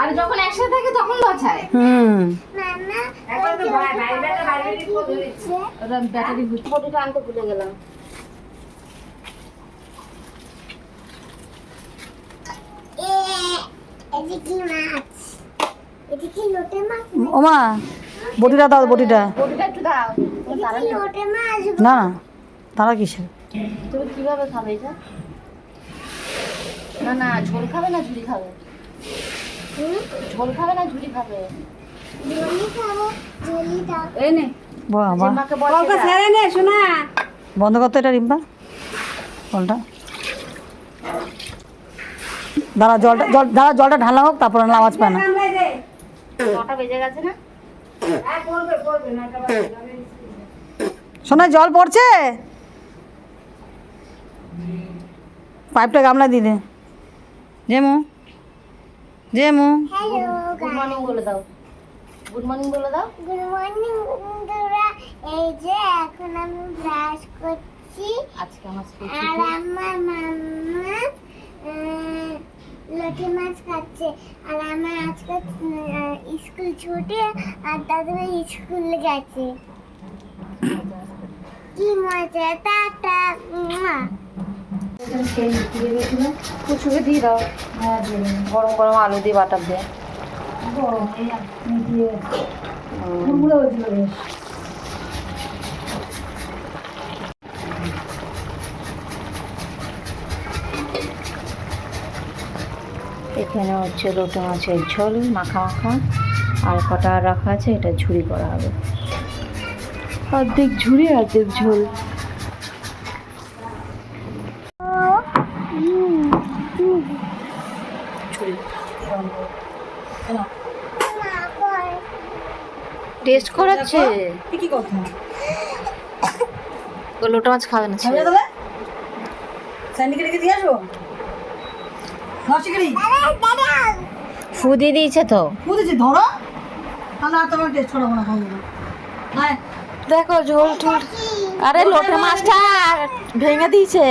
আর যখন একসাথে থাকে তখন হুম। ব্যাটারি ফটোটা আনতে ভুলে গেলাম। মাছ? ওমা বটিটা দাও বটিটা। না না তারা কিসের? তুমি কীভাবে খাবে এটা? না না ঝোল খাবে না ঝুড়ি খাবে। ঝোল খাবে না ঝুড়ি খাবে। এই নে। বাবা ছেড়ে নে শোনা। বন্ধ করতো এটা রিম্পা। কলটা দাঁড়া জলটা জল দাঁড়া জলটা ঢালা হোক তারপর না আওয়াজ পায় না। হ্যাঁ পড়বে পড়বে না এটা বাজে যাবে। শোনা জল পড়ছে? পাইপটা গামলা দিয়ে দে। Jemu Jemu. Hello good morning বলে দাও। গুড মর্নিং বলে দাও। গুড মর্নিং বন্ধুরা। এই যে এখন আমি ব্রাশ করছি। আজকে আমার স্কুল আর আমার মাম্মা লটে মাছ খাচ্ছে। আর আমার আজকে স্কুল ছুটি আর দাদা স্কুল গেছে। কি মজা টাটা কুচুকে দিয়ে দাও। গরম গরম আলু দিয়ে বাটার দিয়ে। এখানে হচ্ছে লোটে মাছের ঝোল মাখা মাখা। আর কটা রাখা আছে এটা ঝুড়ি করা হবে। অর্ধেক ঝুড়ি অর্ধেক ঝোল ঝুড়ি মা, কই? করাচ্ছে কি কথা? ও লোটা মাছ খাবে না দাও। তাহলে স্যান্ডিকে রেখে দিয়ে আসব নষ্টিকারি দাদা, দাদা। ফু দিয়ে দিয়েছে তো। ধরো। তাহলে আর তোমার টেস্ট করাবো না খাব হ্যাঁ দেখো ঝোল ঝোল আরে লোটে মাছটা ভেঙে দিয়েছে।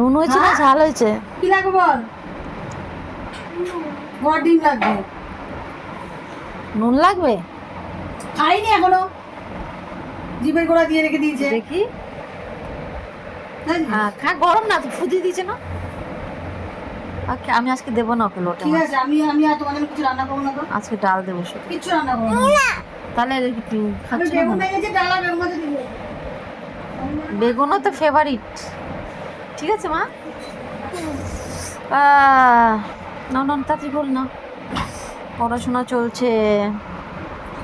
নুন হয়েছে না ঝাল হয়েছে? কি লাগবে বল? বড় ডিম লাগবে। নুন লাগবে? খাইনি এখনও। জিভের গোড়া দিয়ে রেখে দিয়েছে। দেখি? আহ, খা গরম না তো ফুদি দিয়েছে না? আচ্ছা আমি আজকে দেবো না ওকে লোটে ঠিক আছে আমি আমি আর জন্য কিছু রান্না করব না তো। আজকে ডাল দেবো শুধু। কিচ্ছু রান্না করব না। তাহলে খাচ্ছি বেগুন না বেগুন বেগুনও তো ফেভারিট ঠিক আছে মা? আহ, না না তাড়াতাড়ি বল না। পড়াশোনা চলছে।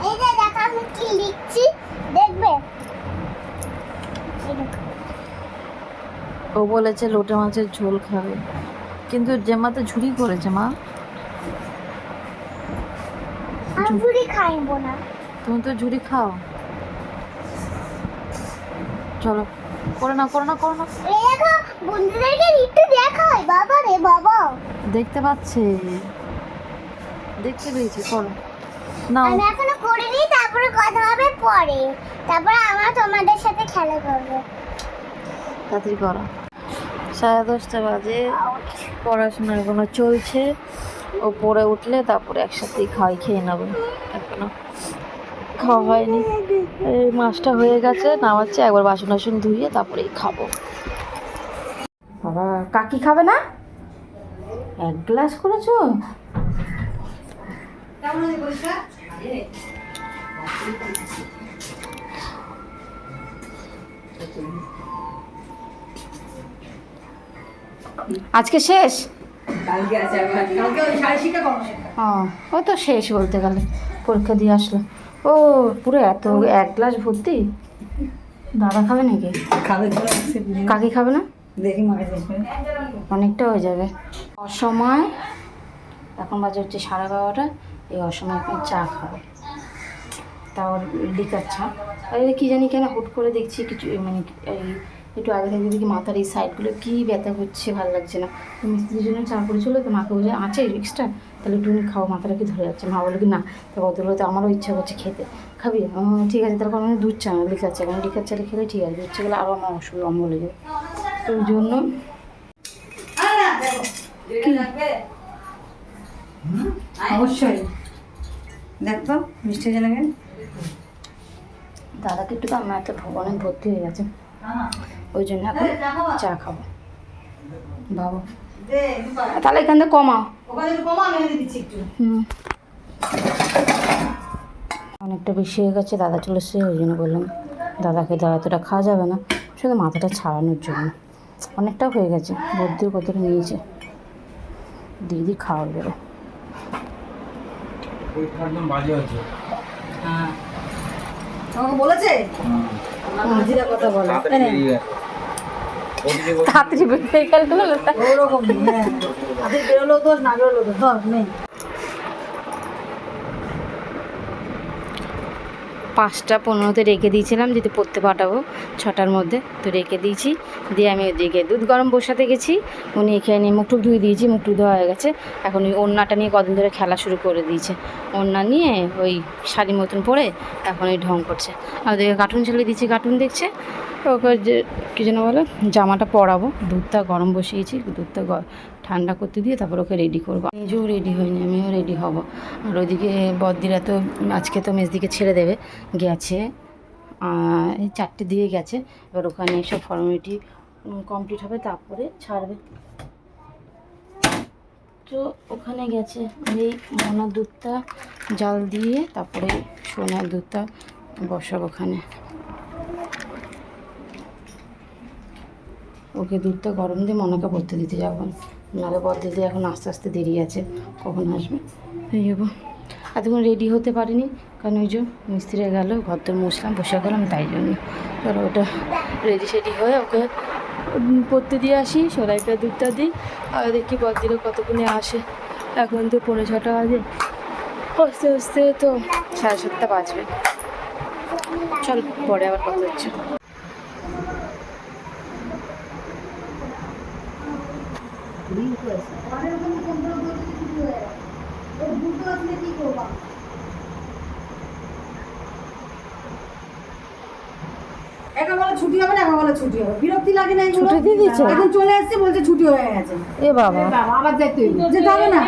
এই যে দেখো আমি কি লিখছি? দেখবে? ও বলেছে লোটে মাছের ঝোল খাবে। কিন্তু জেমা তো ঝুড়ি করেছে মা। পুরি খাইবো না। তুমি তো ঝুড়ি খাও। চলো। করে না করে না করে না দেখো বন্ধুদেরকে একটু দেখাই। বাবা রে বাবা। দেখতে পাচ্ছে। দেখতে পেয়েছি করো নাও। আমি এখনও করিনি তারপরে কথা হবে পরে। তারপরে আমরা তোমাদের সাথে খেলা করব। তাড়াতাড়ি করো। সাড়ে দশটা বাজে। পড়াশোনা এখনও চলছে। ও পড়ে উঠলে তারপরে একসাথেই খাওয়াই খেয়ে নেবে। এখনও খাওয়া হয়নি। এই মাছটা হয়ে গেছে নামাচ্ছে একবার বাসন টাসন ধুয়ে তারপরেই খাব। বাবা কাকি খাবে না? এক গ্লাস করেছ? আজকে শেষ? ও তো শেষ বলতে গেলে পরীক্ষা দিয়ে আসলো। ও পুরো এত এক গ্লাস ভর্তি? দাদা খাবে নাকি? খাবে কাকি খাবে না? অনেকটা হয়ে যাবে। অসময়, এখন বাজে হচ্ছে সাড়ে বারোটা এই অসময় আপনি চা খাবে তাও লিকার চা। আর কী জানি কেন হুট করে দেখছি কিছু মানে এই একটু আগে থেকে দেখি মাথার এই সাইডগুলো কী ব্যথা করছে, ভালো লাগছে না। মিস্ত্রির জন্য চা করেছিল, তো মাকে বলে আছে এক্সট্রা তাহলে একটুখানি খাও, মাথাটা কি ধরে যাচ্ছে? মা বলে কি, না, তো বদলে তো আমারও ইচ্ছা করছে খেতে। খাবি? ঠিক আছে তারপর আমি দুধ চা লিখার চা। কারণ লিখার চালে খেলে ঠিক আছে, দুধ চা খেলে আরও আমার অসুবিধা অম্বল হয়ে যাবে। তো ওই জন্য অবশ্যই। দেখ মিষ্টি দাদাকে একটু আমার একটা অনেক ভর্তি হয়ে গেছে। ওই জন্য এখন চা খাব। বাবা। তাহলে এখান থেকে কমা। ওখানে একটু কমা আমি এনে দিচ্ছি একটু হুম। অনেকটা বেশি হয়ে গেছে দাদা চলে এসছে ওই জন্য বললাম দাদাকে দাদা এতটা খাওয়া যাবে না শুধু মাথাটা ছাড়ানোর জন্য। অনেকটা হয়ে গেছে বদ্যির কতটা নিয়েছে দিদি খাওয়ার বেরো হ্যাঁ। বলেছে? কথা বলে। তাড়াতাড়ি বেরিয়ে তাড়াতাড়ি ওরকম হ্যাঁ। হাতে বেরোলেও দোষ না বেরোলো দোষ। ধর নেই পাঁচটা পনেরোতে রেখে দিয়েছিলাম যেহেতু পড়তে পাঠাবো ছটার মধ্যে, তো রেখে দিয়েছি। দিয়ে আমি ওদিকে দুধ গরম বসাতে গেছি, উনি এখানে মুখটুক ধুয়ে দিয়েছি মুখটুক ধোয়া হয়ে গেছে। এখন ওই ওড়নাটা নিয়ে কদিন ধরে খেলা শুরু করে দিয়েছে। ওড়না নিয়ে ওই শাড়ি মতন পরে এখন ওই ঢং করছে। আর ওদিকে কার্টুন ছেড়ে দিয়েছি কার্টুন দেখছে। ওকে যে কী যেন বলে, জামাটা পরাবো, দুধটা গরম বসিয়েছি, দুধটা ঠান্ডা করতে দিয়ে তারপর ওকে রেডি করব। নিজেও রেডি হয়নি আমিও রেডি হব। আর ওইদিকে বদ্দিরা তো আজকে তো মেজদিকে ছেড়ে দেবে, গেছে এই চারটে দিয়ে গেছে। এবার ওখানে সব ফর্মালিটি কমপ্লিট হবে, তারপরে ছাড়বে। তো ওখানে গেছে এই মনার দুধটা জাল দিয়ে তারপরে সোনার দুধটা বসাবো ওখানে। ওকে দুধটা গরম দিয়ে মনাকে পড়তে দিতে যাব। নাহলে বর দিদি এখন আস্তে আস্তে দেরি আছে কখন আসবে? এই যাব এতক্ষণ রেডি হতে পারিনি কারণ ওই যে মিস্ত্রি গেল ঘর মুসলাম বসে গেলাম তাই জন্য। এবার ওটা রেডি সেডি হয়ে ওকে পড়তে দিয়ে আসি সবাইকে দুধটা দিই আর দেখি বদিরও কতক্ষণে আসে। এখন তো পনেরো ছটা বাজে। আস্তে আস্তে তো সাড়ে সাতটা বাজবে। চল পরে আবার কথা হচ্ছে। একবার বলে ছুটি হবে না একবার বলে ছুটি হবে। বিরক্তি লাগে না এগুলো? ছুটি দিয়ে দিয়েছে? এখন চলে এসছে বলছে ছুটি হয়ে গেছে। এ বাবা। বাবা, আবার যাইতে হইব। যেতে হবে না?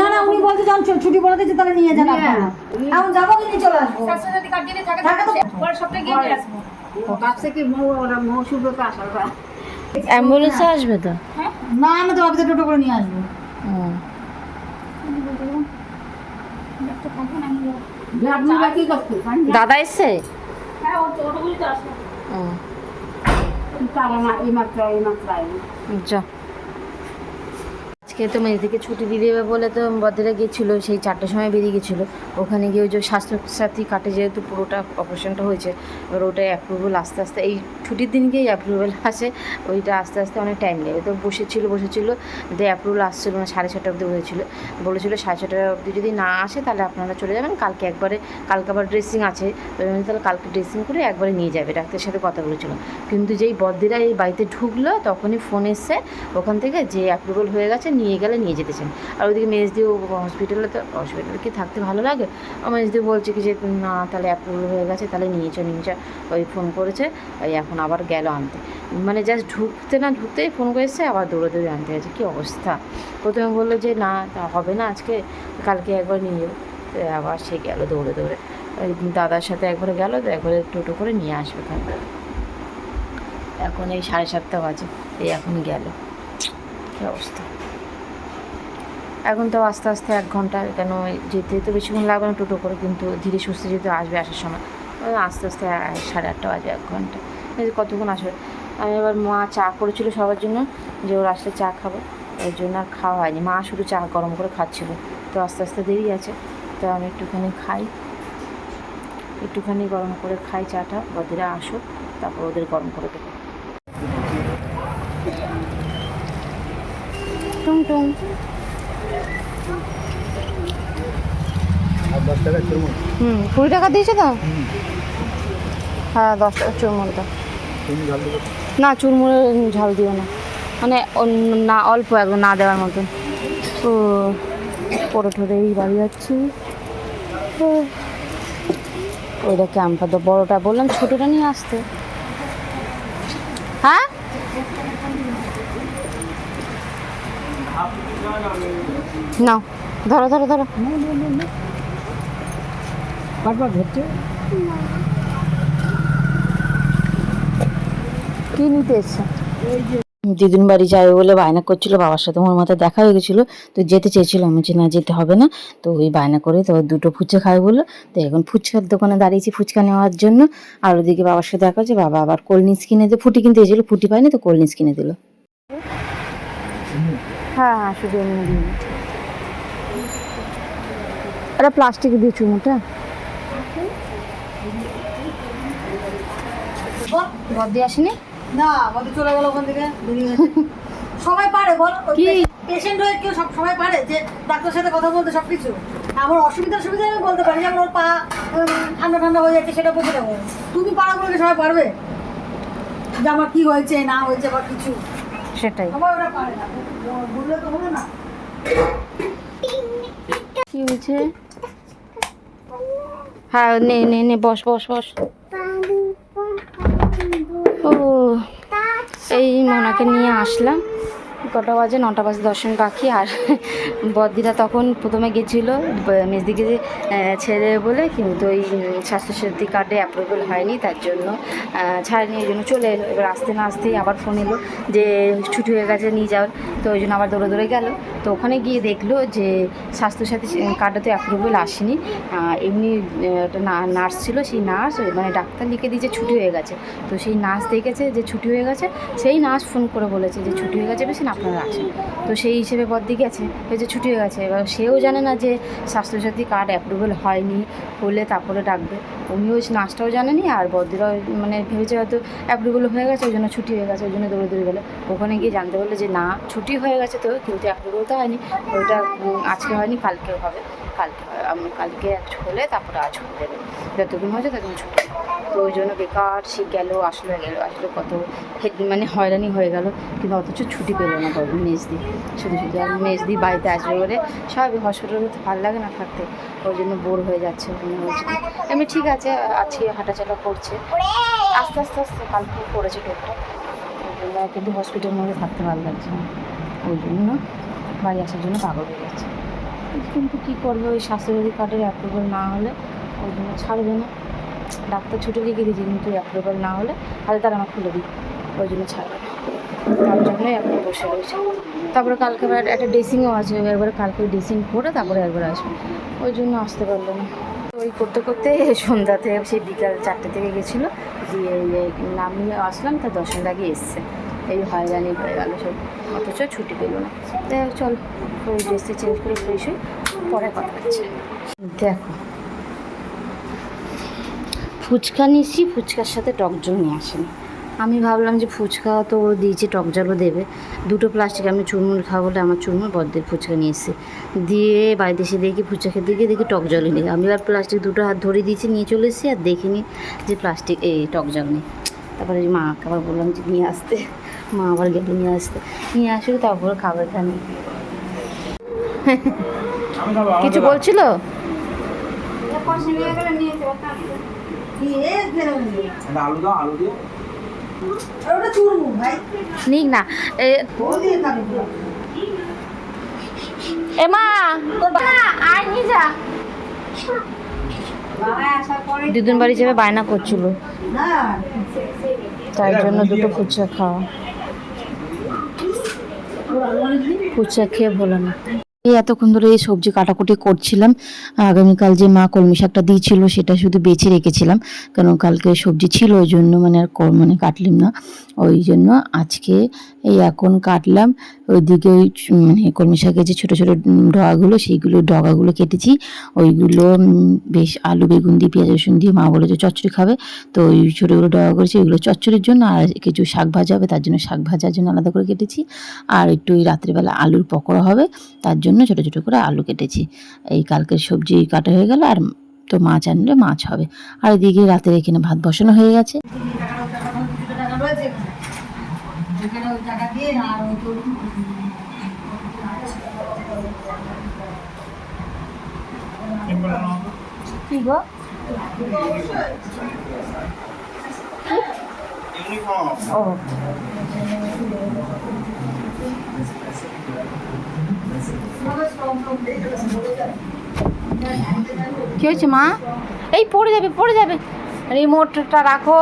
না না উনি বলছে যখন ছুটি বলে দিয়েছে তাহলে নিয়ে যান আপনারা। এখন যাব কি চলে আসব। থাকে তো? কি মৌ ওরা মৌসুমে আসার। অ্যাম্বুলেন্সে আসবে তো? না আমি তো ভাবছি টোটো করে নিয়ে আসব। দাদা এসছে? ও, তারা না এই মাত্র এই মাত্র আইলো। যা। আজকে তো মেয়েদিকে ছুটি দিয়ে দেবে বলে তো বদ্রে গেছিল, সেই চারটের সময় বেরিয়ে গেছিল। ওখানে গিয়ে ওই যে স্বাস্থ্যসাথী কাটে যেহেতু পুরোটা অপারেশনটা হয়েছে, এবার ওটা অ্যাপ্রুভাল আস্তে আস্তে, এই ছুটির দিন গিয়েই অ্যাপ্রুভাল আসে, ওইটা আস্তে আস্তে অনেক টাইম নেবে তো বসেছিল বসেছিল, দিয়ে অ্যাপ্রুভাল আসছিল না সাড়ে ছটা অবধি হয়েছিল। বলেছিল সাড়ে ছটা অবধি যদি না আসে তাহলে আপনারা চলে যাবেন, কালকে একবারে, কালকে আবার ড্রেসিং আছে। তাহলে কালকে ড্রেসিং করে একবারে নিয়ে যাবে, ডাক্তারের সাথে কথা বলেছিল। কিন্তু যেই বদ্দিরা এই বাড়িতে ঢুকলো, তখনই ফোন এসছে, ওখান থেকে যে অ্যাপ্রুভাল হয়ে গেছে নিয়ে গেলে নিয়ে যেতে চান। আর ওইদিকে মেজদিও হসপিটালে তো হসপিটালে কি থাকতে ভালো লাগে? ও মেজদি বলছে কি যে, না, তাহলে অ্যাপ্রুভাল হয়ে গেছে, তাহলে নিয়ে চো, নিয়ে ওই ফোন করেছে, ওই এখন আবার গেল আনতে। মানে জাস্ট ঢুকতে না ঢুকতেই ফোন করেছে আবার দৌড়ে দৌড়ে আনতে গেছে। কী অবস্থা? প্রথমে বলল যে, না, তা হবে না আজকে, কালকে একবার নিয়ে যাব আবার সে গেল দৌড়ে দৌড়ে। দাদার সাথে একবারে গেল, তো একবারে টোটো করে নিয়ে আসবে এখন এই সাড়ে সাতটা বাজে, এই এখন গেল। কী অবস্থা? এখন তো আস্তে আস্তে এক ঘণ্টা কেন যেতে তো বেশিক্ষণ লাগবে না, টোটো করে, কিন্তু ধীরে সুস্থে যেতে আসবে আসার সময়। আস্তে আস্তে সাড়ে আটটা বাজে এক ঘণ্টা। কতক্ষণ আসবে? আমি এবার মা চা করেছিল সবার জন্য, যে ওর আসলে চা খাব। ওই জন্য আর খাওয়া হয়নি। মা শুধু চা গরম করে খাচ্ছিল। তো আস্তে আস্তে দেরি আছে। তো আমি একটুখানি খাই। একটুখানি গরম করে খাই চাটা। বদিরা আসুক, তারপর ওদের গরম করে দেবো। টুং টুং আর দশ টাকা চুরমুন হুম কুড়ি টাকা দিয়েছে তো? হ্যাঁ দশ টাকা চুরমুড়টা। না চুরমুড়ে ঝাল দিও না। মানে না অল্প একদম না দেওয়ার মতন ও পরে ঠরে এই বাড়ি যাচ্ছি। ওইটা ক্যাম্পা তো বড়টা বললাম ছোটোটা নিয়ে আসতে। হ্যাঁ? নাও ধরো ধরো ধরো। বারবার ধরছে কি নিতে এসছে? দিদুন বাড়ি যাবে বলে বায়না করছিল বাবার সাথে আমার মাথায় দেখা হয়ে গেছিল তো যেতে চেয়েছিল। আমি যে না যেতে হবে না। তো ওই বায়না করে তো দুটো ফুচকা খাবে বলল। তো এখন ফুচকার দোকানে দাঁড়িয়েছি ফুচকা নেওয়ার জন্য। আর ওদিকে বাবার সাথে দেখা হচ্ছে বাবা আবার কোল্ড ড্রিঙ্কস কিনে দিয়ে ফুটি কিনতে এসেছিল ফুটি পায়নি তো কোল্ড ড্রিঙ্কস কিনে দিল। হ্যাঁ হ্যাঁ শুধু প্লাস্টিক দিয়ে চুমোটা? গদ্দি আসেনি? না আমাদের চলে গেল ওখান থেকে সবাই পারে বল কি? পেশেন্ট হয়ে কেউ সব সবাই পারে যে ডাক্তারের সাথে কথা বলতে সব কিছু। আমার অসুবিধা সুবিধা আমি বলতে পারি যেমন ওর পা ঠান্ডা ঠান্ডা হয়ে যাচ্ছে সেটা বুঝে দেবো তুমি পারা বলে সবাই পারবে? যে আমার কি হয়েছে না হয়েছে বা কিছু। সেটাই। সবাই ওরা পারে না। বললে তো হলো না। কি হয়েছে? হ্যাঁ নে নে নে বস বস বস। ও এই মোনাকে নিয়ে আসলাম। কটা বাজে, নটা বাজে দশ পাখি, আর বদ্দিরা তখন প্রথমে গেছিল, মেজদিকে যে ছেড়ে বলে, কিন্তু ওই স্বাস্থ্যসাথী কার্ডে অ্যাপ্রুভেল হয়নি, তার জন্য ছাড়েনি, ওই জন্য চলে এলো। এবার আসতে না আসতেই আবার ফোন এলো যে, ছুটি হয়ে গেছে, নিয়ে যাওয়ার তো ওই জন্য আবার দৌড়ে দৌড়ে গেল। তো ওখানে গিয়ে দেখল যে, স্বাস্থ্যসাথী কার্ডটাতে অ্যাপ্রুভেল আসেনি। এমনি একটা নার্স ছিল, সেই নার্স মানে ডাক্তার লিখে দিয়েছে, ছুটি হয়ে গেছে। তো সেই নার্স দেখেছে যে, ছুটি হয়ে গেছে, সেই নার্স ফোন করে বলেছে যে, ছুটি হয়ে গেছে, বেশি আপনারা আসেন তো সেই হিসেবে বদ্দি গেছে যে ছুটি হয়ে গেছে। এবার সেও জানে না যে স্বাস্থ্যসাথী কার্ড অ্যাপ্রুভেল হয়নি, হলে তারপরে ডাকবে। উনিও নার্সটাও জানেনি, আর বদ্দিরাও মানে ভেবেছে হয়তো অ্যাপ্রুভেল হয়ে গেছে, ওই জন্য ছুটি হয়ে গেছে, ওই জন্য দৌড়ে দৌড়ে গেলো। ওখানে গিয়ে জানতে পারল যে না, ছুটি হয়ে গেছে তো, কিন্তু অ্যাপ্রুভেল তো হয়নি। ওইটা আজকে হয়নি, কালকেও হবে। কালকে, আমি, কালকে হলে তারপরে আজ হয়ে যাবে যতদিন হয়েছে ততদিন ছুটি। জন্য বেকার, সে গেল, আসলে গেল, আসলে, কত মানে হয়রানি হয়ে গেল, কিন্তু অথচ ছুটি পেল না তখন মেজদি। শুধু শুধু আর মেজদি বাড়িতে আসবে বলে সবাই হসপিটালে তো ভালো লাগে না থাকতে, ওই জন্য বোর হয়ে যাচ্ছে হচ্ছে। এমনি ঠিক আছে আজকে হাঁটাচলা করছে। আস্তে আস্তে আস্তে, কালকে পড়েছে টোকটা ওই জন্য কিন্তু হসপিটালের মধ্যে থাকতে ভালো লাগছে না। ওই জন্য বাড়ি আসার জন্য পাগল হয়ে যাচ্ছে। কিন্তু কী করবে, ওই স্বাস্থ্যসাথী কার্ডের অ্যাপ্রুভাল না হলে ওই জন্য ছাড়বে না। ডাক্তার ছুটি লিখে দিয়েছে কিন্তু অ্যাপ্রুভাল না হলে তাহলে তারা আমার খুলে দিই ওই জন্য ছাড়বে তার জন্যই এখন বসে রয়েছে। তারপরে কালকে আবার একটা ড্রেসিংও আছে একবারে কালকে ড্রেসিং করে তারপরে একবার আসবে। ওই জন্য আসতে পারল না। ওই করতে করতে সন্ধ্যাতে সেই বিকাল চারটে থেকে গেছিল। দিয়ে এই নামিয়ে আসলাম, তা দশের আগে এসছে। এই হয়রানি হয়ে গেল সব। অথচ ছুটি পেল না। দেখ চল, ওই ড্রেসটা চেঞ্জ করে ফ্রেশ হই, পরে কথা হচ্ছে। দেখো ফুচকা নিয়েছি ফুচকার সাথে টক জল নিয়ে আসেনি। আমি ভাবলাম যে ফুচকা তো দিয়েছে টক জলও দেবে। দুটো প্লাস্টিক আমি চুরমুর খাব বলে আমার চুরমুর বদ্দের ফুচকা নিয়ে এসেছি। দিয়ে বাড়িতে এসে দেখি ফুচকা খেতে গিয়ে দেখি টক জলই নেই। আমি আর প্লাস্টিক দুটো হাত ধরে দিয়েছি নিয়ে চলে এসেছি আর দেখিনি যে প্লাস্টিক এই টক জল নেই। তারপরে ওই মাকে আবার বললাম যে নিয়ে আসতে। মা আবার গেল নিয়ে আসতে। নিয়ে আসলে তারপরে খাবার খানি কিছু বলছিল। আলু দাও আলু দিয়ে। নিক না। দুদিন বাড়ি যাবে বায়না করছিল। তাই জন্য দুটো ফুচকা খাওয়া। ফুচকা খেয়ে ভোলো না। এই এতক্ষণ ধরে এই সবজি কাটাকুটি করছিলাম। আগামীকাল যে মা কলমি শাকটা দিয়েছিল সেটা শুধু বেছে রেখেছিলাম। কারণ কালকে সবজি ছিল, ওই জন্য মানে আর মানে কাটলাম না। ওই জন্য আজকে এই এখন কাটলাম। ওইদিকে ওই মানে কলমি শাকের যে ছোটো ছোটো ডগাগুলো, সেইগুলো ডগাগুলো কেটেছি। ওইগুলো বেশ আলু, বেগুন দিয়ে, পেঁয়াজ, রসুন দিয়ে মা বলেছে চচ্চড়ি খাবে। তো ওই ছোটোগুলো ডগা করেছি, ওইগুলো চচ্চড়ির জন্য আর কিছু শাক ভাজা হবে, তার জন্য শাক ভাজার জন্য আলাদা করে কেটেছি। আর একটু রাত্রিবেলা আলুর পকোড়া হবে, তার জন্য ছোটো ছোটো করে আলু কেটেছি। এই কালকের সবজি কাটা হয়ে গেল আর তো মাছ আনলে মাছ হবে। আর এদিকে রাতের এখানে ভাত বসানো হয়ে গেছে। কি গো? ও। কি হয়েছে মা? এই পড়ে যাবে পড়ে যাবে। রিমোটটা রাখো।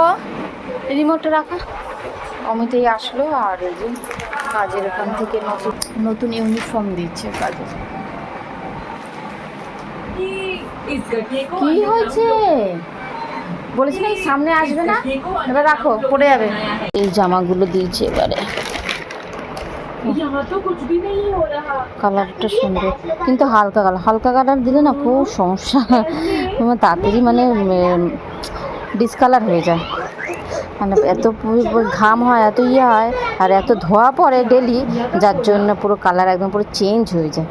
রিমোটটা রাখো। অমিতেই আসলো আর এই যে কাজের ওখান থেকে নতুন নতুন ইউনিফর্ম দিচ্ছে কাজের কি হয়েছে? বলেছি না সামনে আসবে না? এবার রাখো, পড়ে যাবে। এই জামাগুলো দিয়েছে এবারে। কালারটা সুন্দর। কিন্তু হালকা কালার হালকা কালার দিলে না খুব সমস্যা। তাড়াতাড়ি মানে ডিসকালার হয়ে যায়। মানে এত ঘাম হয়, এত ইয়ে হয়, আর এত ধোয়া পড়ে ডেলি যার জন্য পুরো কালার একদম পুরো চেঞ্জ হয়ে যায়।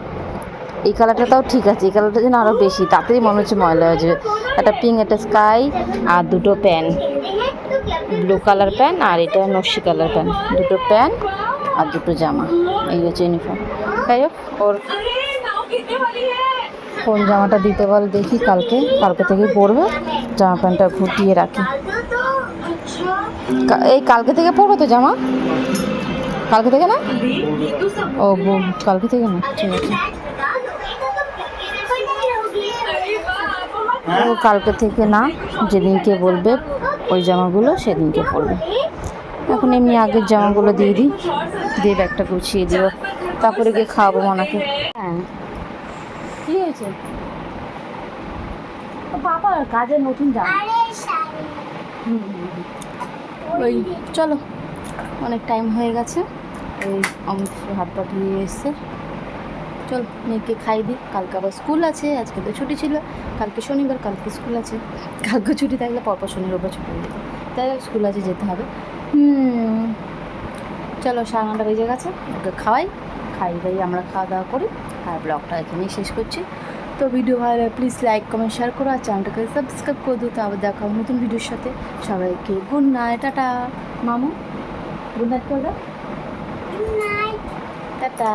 এই কালারটা তাও ঠিক আছে। এই কালারটা যেন আরও বেশি। তাড়াতাড়ি মনে হচ্ছে ময়লা হয়ে যাবে। একটা পিঙ্ক একটা স্কাই আর দুটো প্যান্ট ব্লু কালার প্যান্ট আর এটা নস্যি কালার প্যান্ট দুটো প্যান্ট আর দুটো জামা, এই হচ্ছে ইউনিফর্ম যাই হোক, ওর কোন জামাটা দিতে বল দেখি কালকে কালকে থেকে পরবে, জামা প্যান্টটা ঘুটিয়ে রাখি। এই কালকে থেকে পরবে তো জামা? কালকে থেকে না? ও কালকে থেকে না, ঠিক আছে। কালকে থেকে না, যেদিনকে বলবে, ওই জামাগুলো সেদিনকে পরবে। এখন এমনি আগের জামাগুলো দিয়ে দিই। দিয়ে ব্যাগটা গুছিয়ে দিও। তারপরে গিয়ে খাওয়াবো মনাকে হ্যাঁ। কি হয়েছে? বাবা কাজের নতুন জামা। ওই চলো। অনেক টাইম হয়ে গেছে। ওই অমিত হাত পাঠিয়ে এসছে। চল মেয়েকে খাই দিই। কালকে আবার স্কুল আছে আজকে তো ছুটি ছিল। কালকে শনিবার কালকে স্কুল আছে। কালকে ছুটি থাকলে পরপর শনি রোববার ছুটি তাই স্কুল আছে যেতে হবে। হুম। চলো সাড়ে নটা বেজে গেছে ওকে খাওয়াই খাই দাই আমরা খাওয়া দাওয়া করি আর ব্লগটা এখানেই শেষ করছি। তো ভিডিও ভালো প্লিজ লাইক কমেন্ট শেয়ার করো আর চ্যানেলটাকে সাবস্ক্রাইব করে দিও তো আবার দেখা হবে নতুন ভিডিওর সাথে। সবাইকে গুড নাইট টাটা। মামু গুড নাইট করে দাও। টাটা।